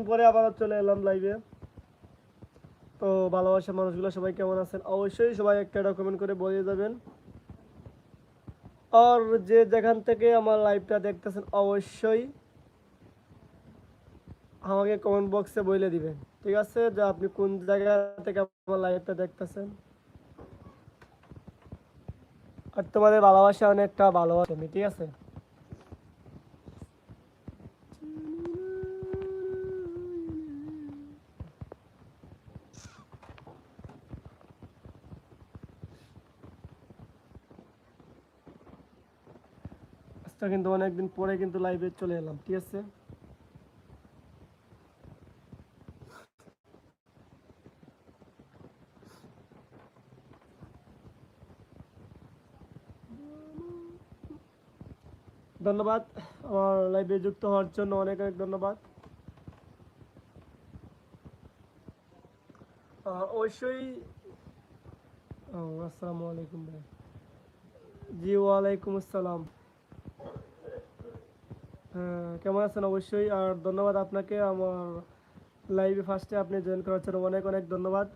অনেকদিন পরে আবার চলে এলাম লাইভে তো ভালোবাসা মানুষগুলো সবাই কেমন আছেন? অবশ্যই সবাই একটা ডকুমেন্ট করে বলে যাবেন। আর যে যেখান থেকে আমার লাইভটা দেখতেছেন, অবশ্যই আমাকে কমেন্ট বক্সে বলে দিবেন। ঠিক আছে? যে আপনি কোন জায়গা থেকে আমার লাইভটা দেখতেছেন? আর তোমাদের ভালোবাসা অনেকটা ভালোবাসা, ঠিক আছে? আজকে কিন্তু অনেকদিন পরে কিন্তু লাইভে চলে এলাম, ঠিক আছে? ধন্যবাদ। আমার লাইভে যুক্ত হওয়ার জন্য অনেক অনেক ধন্যবাদ। অবশ্যই আসসালামু আলাইকুম ভাই। জি, ওয়ালাইকুম আসসালাম। কেমন আছেন? অবশ্যই। আর ধন্যবাদ আপনাকে। আমার লাইভে ফার্স্টে আপনি জয়েন করার জন্য অনেক অনেক ধন্যবাদ।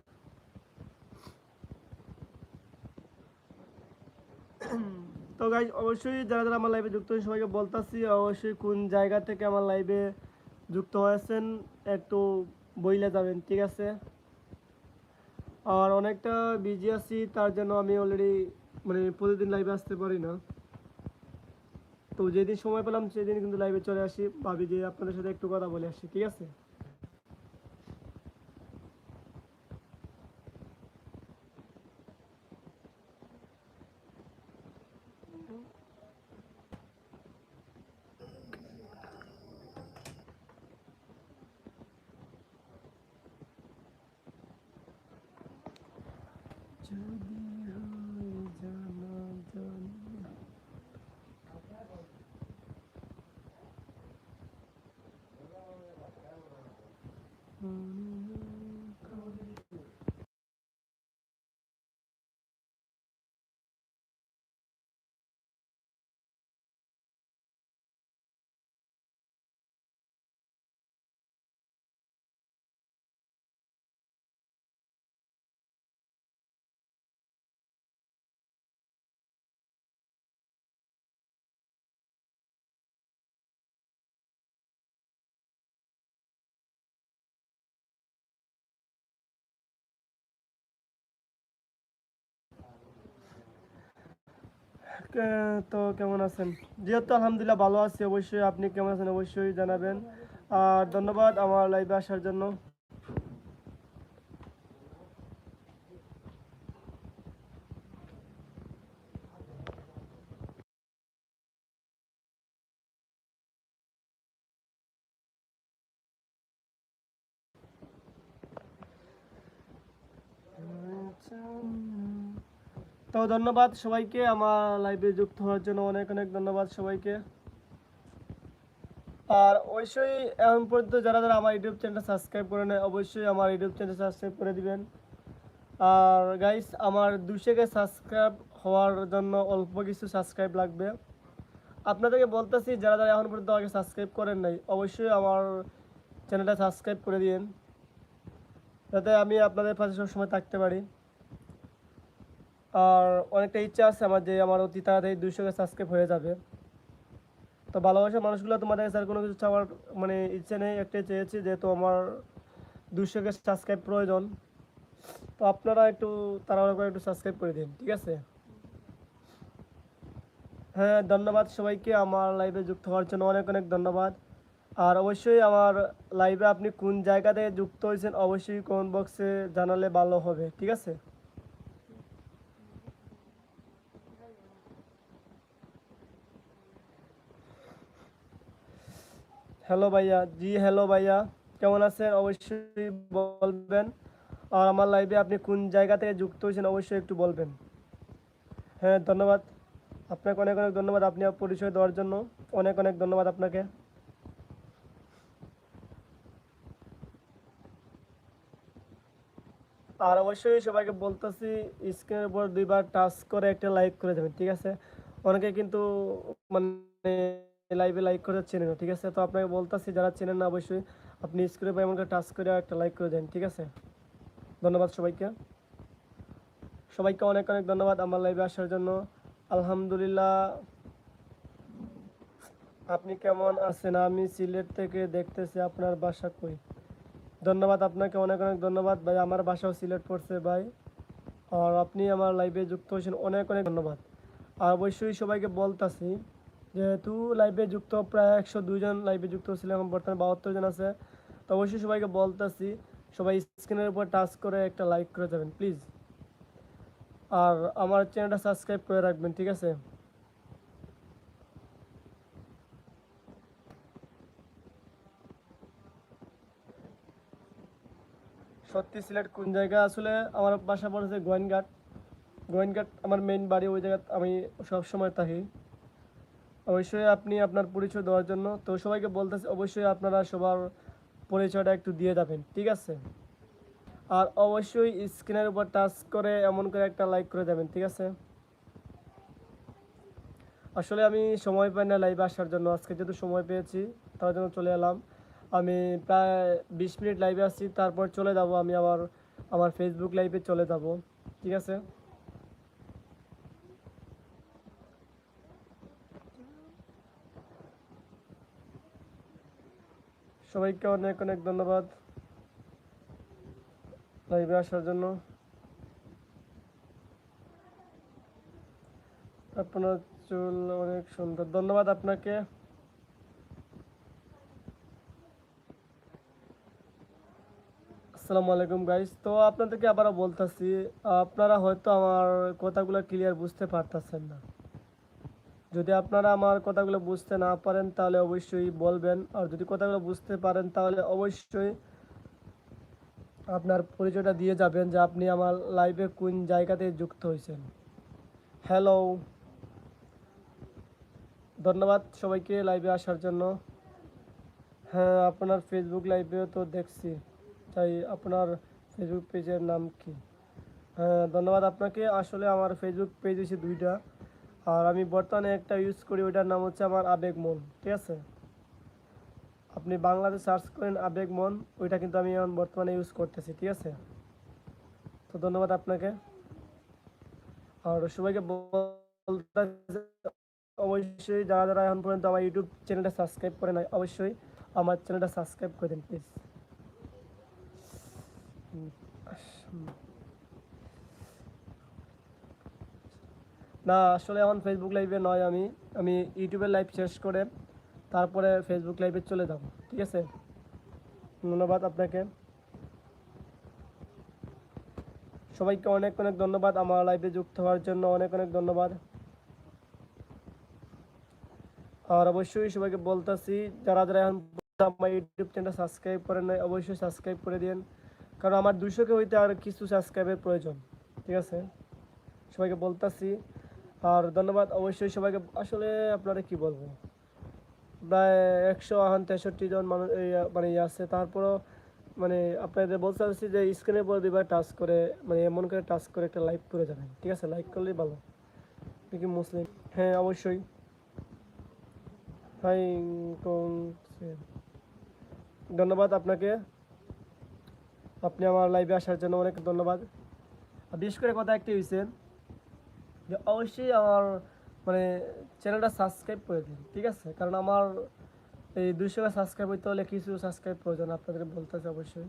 তো গাইজ অবশ্যই যারা যারা আমার লাইভে যুক্ত হয়েছে, সবাইকে বলতাছি, অবশ্যই কোন জায়গা থেকে আমার লাইভে যুক্ত হয়েছেন, একটু বইলে যাবেন, ঠিক আছে? আর অনেকটা বিজি আছি, তার জন্য আমি অলরেডি মানে প্রতিদিন লাইভে আসতে পারি না। তো যেদিন সময় পেলাম সেদিন কিন্তু লাইভে চলে আসি। ভাবি যে আপনাদের সাথে একটু কথা বলে আসি, ঠিক আছে যদি হয় জানা জানি কে- তো কেমন আছেন? যেহেতু আলহামদুলিল্লাহ ভালো আছি, অবশ্যই আপনি কেমন আছেন অবশ্যই জানাবেন। আর ধন্যবাদ আমার লাইভে আসার জন্য। তো ধন্যবাদ সবাইকে। আমার লাইভে যুক্ত হওয়ার জন্য অনেক অনেক ধন্যবাদ সবাইকে। আর অবশ্যই এখন পর্যন্ত যারা যারা আমার ইউটিউব চ্যানেলটা সাবস্ক্রাইব করে নেয়, অবশ্যই আমার ইউটিউব চ্যানেল সাবস্ক্রাইব করে দিবেন। আর গাইস আমার দুশোকে সাবস্ক্রাইব হওয়ার জন্য অল্প কিছু সাবস্ক্রাইব লাগবে। আপনাদেরকে বলতেছি, যারা যারা এখন পর্যন্ত আগে সাবস্ক্রাইব করেন নাই, অবশ্যই আমার চ্যানেলটা সাবস্ক্রাইব করে দিন যাতে আমি আপনাদের পাশে সবসময় থাকতে পারি। আর অনেকটা ইচ্ছা আছে আমার যে আমার অতি তাড়াতাড়ি দুশোকে সাবস্ক্রাইব হয়ে যাবে। তো ভালোবাসা মানুষগুলো তোমাদের কাছে আর কোনো কিছু চাওয়ার মানে ইচ্ছে নেই, একটাই চেয়েছি যেহেতু আমার দুশোকে সাবস্ক্রাইব প্রয়োজন। তো আপনারা একটু তাড়াহুড়ো করে একটু সাবস্ক্রাইব করে দিন, ঠিক আছে? হ্যাঁ ধন্যবাদ সবাইকে। আমার লাইভে যুক্ত হওয়ার জন্য অনেক অনেক ধন্যবাদ। আর অবশ্যই আমার লাইভে আপনি কোন জায়গা থেকে যুক্ত হয়েছেন অবশ্যই কমেন্ট বক্সে জানালে ভালো হবে, ঠিক আছে? হ্যালো ভাইয়া। জি হ্যালো ভাইয়া। কেমন আছেন? অবশ্যই বলবেন। আর আমার লাইভে আপনি কোন জায়গা থেকে যুক্ত হয়েছেন অবশ্যই একটু বলবেন। হ্যাঁ ধন্যবাদ। আপনাকে অনেক অনেক ধন্যবাদ আপনি পরিচয় দেওয়ার জন্য। অনেক অনেক ধন্যবাদ আপনাকে। আর অবশ্যই সবাইকে বলতেছি স্ক্রিনের উপর দুইবার টাচ করে একটা লাইক করে দেবেন, ঠিক আছে? অনেকে কিন্তু মানে লাইভে লাইক করে চেনে না ঠিক আছে? তো আপনাকে বলতেছি, যারা চেনেন না, অবশ্যই আপনি স্ক্রিনে বা এমন টাচ করে একটা লাইক করে দেন, ঠিক আছে? ধন্যবাদ সবাইকে। সবাইকে অনেক অনেক ধন্যবাদ আমার লাইভে আসার জন্য। আলহামদুলিল্লাহ, আপনি কেমন আছেন? আমি সিলেট থেকে দেখতেছি, আপনার বাসা কই? ধন্যবাদ আপনাকে, অনেক অনেক ধন্যবাদ ভাই, আমার বাসাও সিলেট পড়ছে ভাই। আর আপনি আমার লাইভে যুক্ত হয়েছেন, অনেক অনেক ধন্যবাদ। আর অবশ্যই সবাইকে বলতাছি যেহেতু লাইভে যুক্ত প্রায় একশো দুইজন লাইভে যুক্ত ছিল এখন বর্তমানে বাহাত্তর জন আছে। তো অবশ্যই সবাইকে বলতাছি, সবাই স্ক্রিনের উপর টাচ করে একটা লাইক করে যাবেন প্লিজ আর আমার চ্যানেলটা সাবস্ক্রাইব করে রাখবেন, ঠিক আছে? সত্যি সিলেট কোন জায়গা? আসলে আমার বাসা পড়েছে গোয়েনঘাট। গোয়েনঘাট, আমার মেইন বাড়ি, ওই জায়গা আমি সব সময় থাকি। অবশ্যই আপনি আপনার পরিচয় দেওয়ার জন্য। তো সবাইকে বলতেছি, অবশ্যই আপনারা সবার পরিচয়টা একটু দিয়ে যাবেন, ঠিক আছে? আর অবশ্যই স্ক্রিনের উপর টাচ করে এমন করে একটা লাইক করে দেবেন, ঠিক আছে? আসলে আমি সময় পাই না লাইভে আসার জন্য, আজকে যেহেতু সময় পেয়েছি, তার জন্য চলে এলাম। আমি প্রায় বিশ মিনিট লাইভে আসছি তারপর চলে যাব আমি আবার আমার ফেসবুক লাইভে চলে যাব, ঠিক আছে? সবাইকে অনেক অনেক ধন্যবাদ লাইভে আসার জন্য। আপনার চুল অনেক সুন্দর। ধন্যবাদ আপনাকে। আসসালামু আলাইকুম গাইস তো আপনাদেরকে আবারও বলতেছি, আপনারা হয়তো আমার কথাগুলো ক্লিয়ার বুঝতে পারতেছেন না। যদি আপনারা আমার কথাগুলো বুঝতে না পারেন, তাহলে অবশ্যই বলবেন। আর যদি কথাগুলো বুঝতে পারেন, তাহলে অবশ্যই আপনার পরিচয়টা দিয়ে যাবেন যে আপনি আমার লাইভে কোন জায়গাতে যুক্ত হয়েছেন। হ্যালো ধন্যবাদ সবাইকে লাইভে আসার জন্য। হ্যাঁ আপনার ফেসবুক লাইভেও তো দেখছি। তাই আপনার ফেসবুক পেজের নাম কি? হ্যাঁ ধন্যবাদ আপনাকে। আসলে আমার ফেসবুক পেজ হচ্ছে দুইটা। আর আমি বর্তমানে একটা ইউজ করি, ওইটার নাম হচ্ছে আমার আবেগ মন, ঠিক আছে? আপনি বাংলাতে সার্চ করেন আবেগ মন, ওইটা কিন্তু আমি এখন বর্তমানে ইউজ করতেছি, ঠিক আছে? তো ধন্যবাদ আপনাকে। আর সবাইকে বলতে অবশ্যই যারা যারা এখন পর্যন্ত আমার ইউটিউব চ্যানেলটা সাবস্ক্রাইব করে নাই, অবশ্যই আমার চ্যানেলটা সাবস্ক্রাইব করে দিন প্লিজ না, আসলে এখন ফেসবুক লাইভে নয় আমি। আমি ইউটিউবের লাইভ শেষ করে তারপরে ফেসবুক লাইভে চলে যাব, ঠিক আছে? ধন্যবাদ আপনাকে। সবাইকে অনেক অনেক ধন্যবাদ আমার লাইভে যুক্ত হওয়ার জন্য, অনেক অনেক ধন্যবাদ। আর অবশ্যই সবাইকে বলতেছি, যারা যারা এখন আমার ইউটিউব চ্যানেলটা সাবস্ক্রাইব করেন নাই, অবশ্যই সাবস্ক্রাইব করে দিন কারণ আমার দুশোকে হইতে আর কিছু সাবস্ক্রাইবের প্রয়োজন, ঠিক আছে? সবাইকে বলতেছি। আর ধন্যবাদ অবশ্যই সবাইকে। আসলে আপনারা কি বলব প্রায় একশো এখন তেষট্টি জন মানুষ মানে ইয়ে আছে। তারপরও মানে আপনাদের বলতে চাচ্ছি যে স্ক্রিনের উপর দুইবার টাচ করে মানে এমন করে টাচ করে একটা লাইক করে যাবেন। ঠিক আছে? লাইক করলেই ভালো। কি মুসলিম? হ্যাঁ অবশ্যই। ধন্যবাদ আপনাকে। আপনি আমার লাইভে আসার জন্য অনেক ধন্যবাদ। বিশেষ করে কথা একটি হয়েছে যে অবশ্যই আমার মানে চ্যানেলটা সাবস্ক্রাইব করে দিন, ঠিক আছে? কারণ আমার এই দুশো সাবস্ক্রাইব হইতে হলে কিছু সাবস্ক্রাইব প্রয়োজন আপনাদের বলতেছে অবশ্যই।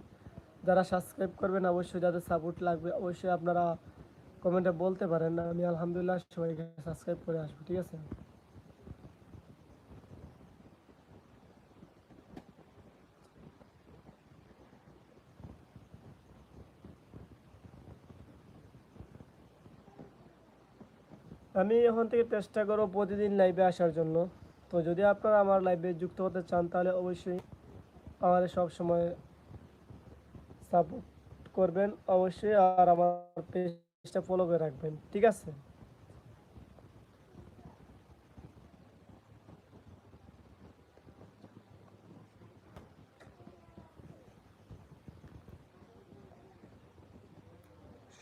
যারা সাবস্ক্রাইব করবেন অবশ্যই, যাদের সাপোর্ট লাগবে অবশ্যই আপনারা কমেন্টে বলতে পারেন। আমি আলহামদুলিল্লাহ সবাইকে সাবস্ক্রাইব করে আসব, ঠিক আছে? আমি এখন থেকে চেষ্টা করব প্রতিদিন লাইভে আসার জন্য। তো যদি আপনারা আমার লাইভে যুক্ত হতে চান, তাহলে অবশ্যই আমাদের সব সময় সাপোর্ট করবেন। অবশ্যই আর আমার পেজটা ফলো করে রাখবেন, ঠিক আছে?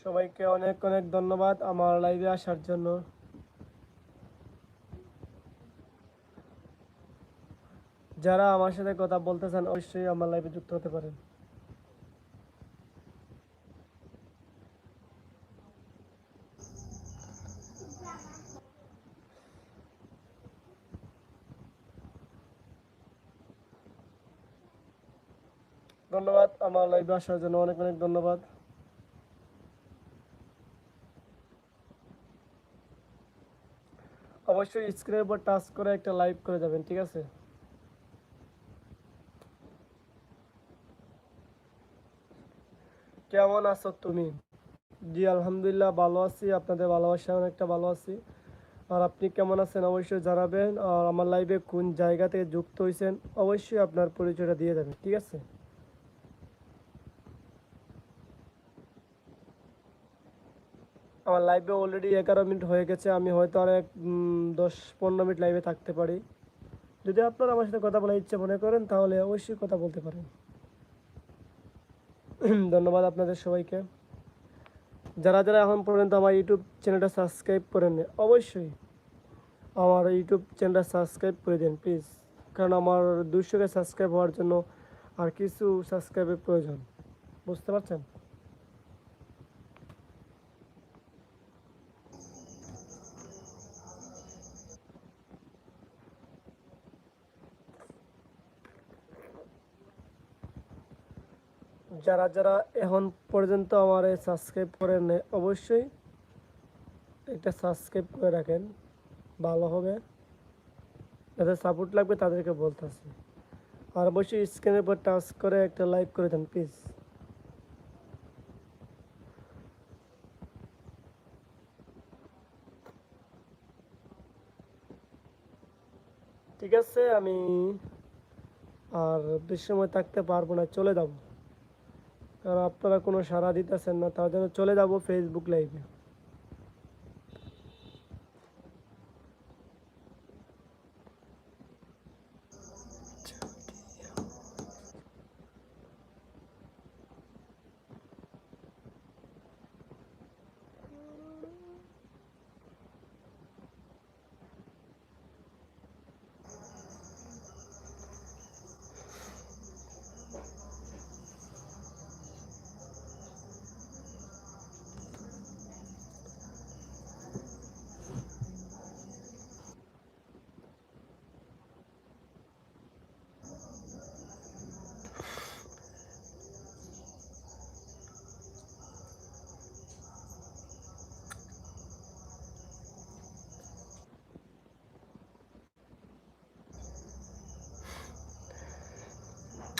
সবাইকে অনেক অনেক ধন্যবাদ আমার লাইভে আসার জন্য। যারা আমার সাথে কথা বলতে চান অবশ্যই আমার লাইভে যুক্ত হতে পারেন। ধন্যবাদ, আমার লাইভে আসার জন্য অনেক অনেক ধন্যবাদ। অবশ্যই স্ক্রিনের উপর টাচ করে একটা লাইভ করে যাবেন, ঠিক আছে? কেমন আছো তুমি? জি, আলহামদুলিল্লাহ ভালো আছি, আপনাদের ভালোবাসা অনেকটা ভালো আছি। আর আপনি কেমন আছেন অবশ্যই জানাবেন। আর আমার লাইভে কোন জায়গা থেকে যুক্ত হয়েছেন অবশ্যই আপনার পরিচয়টা দিয়ে দেবেন, ঠিক আছে? আমার লাইভে অলরেডি এগারো মিনিট হয়ে গেছে, আমি হয়তো আর এক দশ, পনেরো মিনিট লাইভে থাকতে পারি। যদি আপনারা আমার সাথে কথা বলার ইচ্ছে মনে করেন, তাহলে অবশ্যই কথা বলতে পারেন। ধন্যবাদ আপনাদের সবাইকে। যারা যারা এখন পর্যন্ত আমার ইউটিউব চ্যানেলটা সাবস্ক্রাইব করেন অবশ্যই আমার ইউটিউব চ্যানেলটা সাবস্ক্রাইব করে দিন প্লিজ কারণ আমার দুশোকে সাবস্ক্রাইব হওয়ার জন্য আর কিছু সাবস্ক্রাইবের প্রয়োজন। বুঝতে পারছেন? যারা যারা এখন পর্যন্ত আমার সাবস্ক্রাইব করেন অবশ্যই একটা সাবস্ক্রাইব করে রাখেন। ভালো হবে। যাদের সাপোর্ট লাগবে তাদেরকে বলতেছি। আর অবশ্যই স্ক্রিনের উপর টাচ করে একটা লাইক করে দেন প্লিজ ঠিক আছে, আমি আর বেশি সময় থাকতে পারব না, চলে যাব। কারণ আপনারা কোনো সাড়া দিতেছেন না জন্য চলে যাব ফেসবুক লাইভে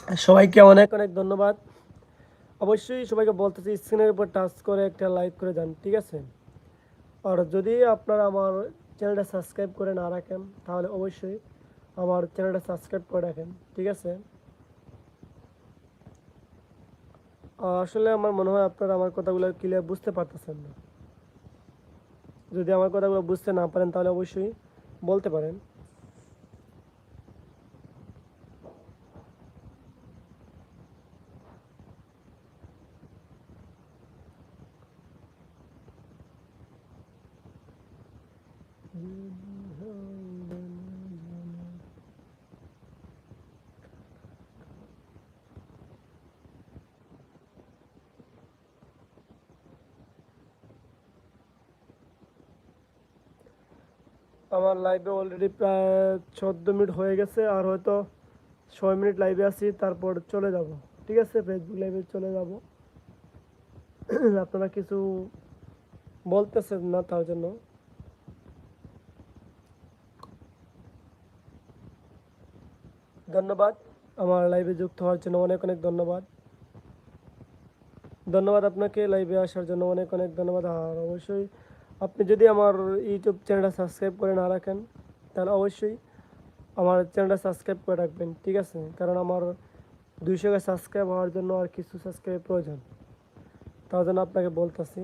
সবাইকে অনেক অনেক ধন্যবাদ। অবশ্যই সবাইকে বলতেছি স্ক্রিনের উপর টাচ করে একটা লাইক করে যান ঠিক আছে? আর যদি আপনারা আমার চ্যানেলটা সাবস্ক্রাইব করে না রাখেন, তাহলে অবশ্যই আমার চ্যানেলটা সাবস্ক্রাইব করে রাখেন, ঠিক আছে? আসলে আমার মনে হয় আপনারা আমার কথাগুলো ক্লিয়ার বুঝতে পারতেছেন না। যদি আমার কথাগুলো বুঝতে না পারেন, তাহলে অবশ্যই বলতে পারেন। আমার লাইভে অলরেডি প্রায় চোদ্দ মিনিট হয়ে গেছে, আর হয়তো ছয় মিনিট লাইভে আছি, তারপর চলে যাব। ঠিক আছে? ফেসবুক লাইভে চলে যাব। আপনারা কিছু বলতেছেন না তার জন্য? ধন্যবাদ। আমার লাইভে যুক্ত হওয়ার জন্য অনেক অনেক ধন্যবাদ। ধন্যবাদ আপনাকে। লাইভে আসার জন্য অনেক অনেক ধন্যবাদ। আর অবশ্যই আপনি যদি আমার ইউটিউব চ্যানেলটা সাবস্ক্রাইব করে না রাখেন, তাহলে অবশ্যই আমার চ্যানেলটা সাবস্ক্রাইব করে রাখবেন, ঠিক আছে? কারণ আমার দুইশোকে সাবস্ক্রাইব হওয়ার জন্য আর কিছু সাবস্ক্রাইব প্রয়োজন। তার জন্য আপনাকে বলতেছি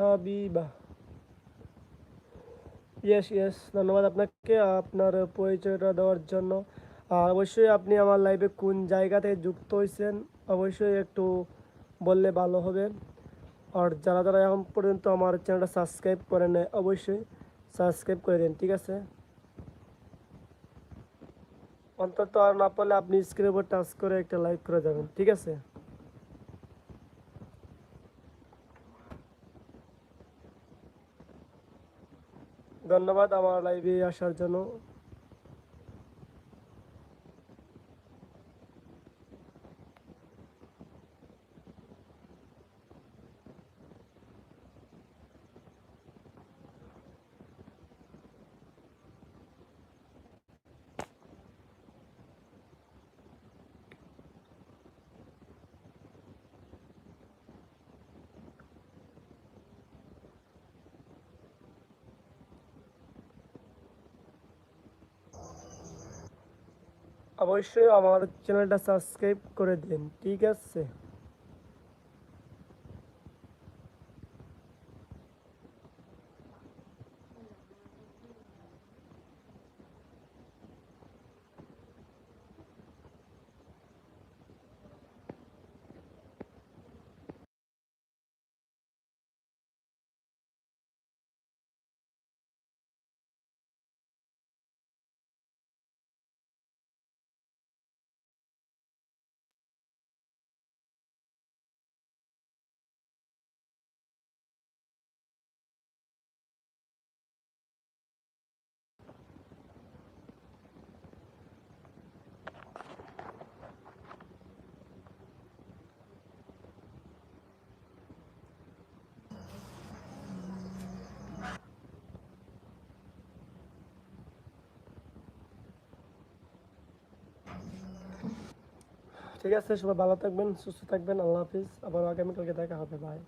হাবিবা। ইয়েস ইয়েস ধন্যবাদ আপনাকে, আপনার পরিচয়টা দেওয়ার জন্য। আর অবশ্যই আপনি আমার লাইভে কোন জায়গা থেকে যুক্ত হয়েছেন, অবশ্যই একটু বললে ভালো হবে। আর যারা যারা এখন পর্যন্ত আমার চ্যানেলটা সাবস্ক্রাইব করে নেয় অবশ্যই সাবস্ক্রাইব করে দিন, ঠিক আছে? অন্তত আর না পারলে আপনি স্ক্রিনের উপর টাচ করে একটা লাইক করে যাবেন, ঠিক আছে? ধন্যবাদ আমার লাইভে আসার জন্য। অবশ্যই আমার চ্যানেলটা সাবস্ক্রাইব করে দিন ঠিক আছে? ঠিক আছে সবাই ভালো থাকবেন সুস্থ থাকবেন আল্লাহ হাফিজ আবার আগামীকালকে দেখা হবে বাই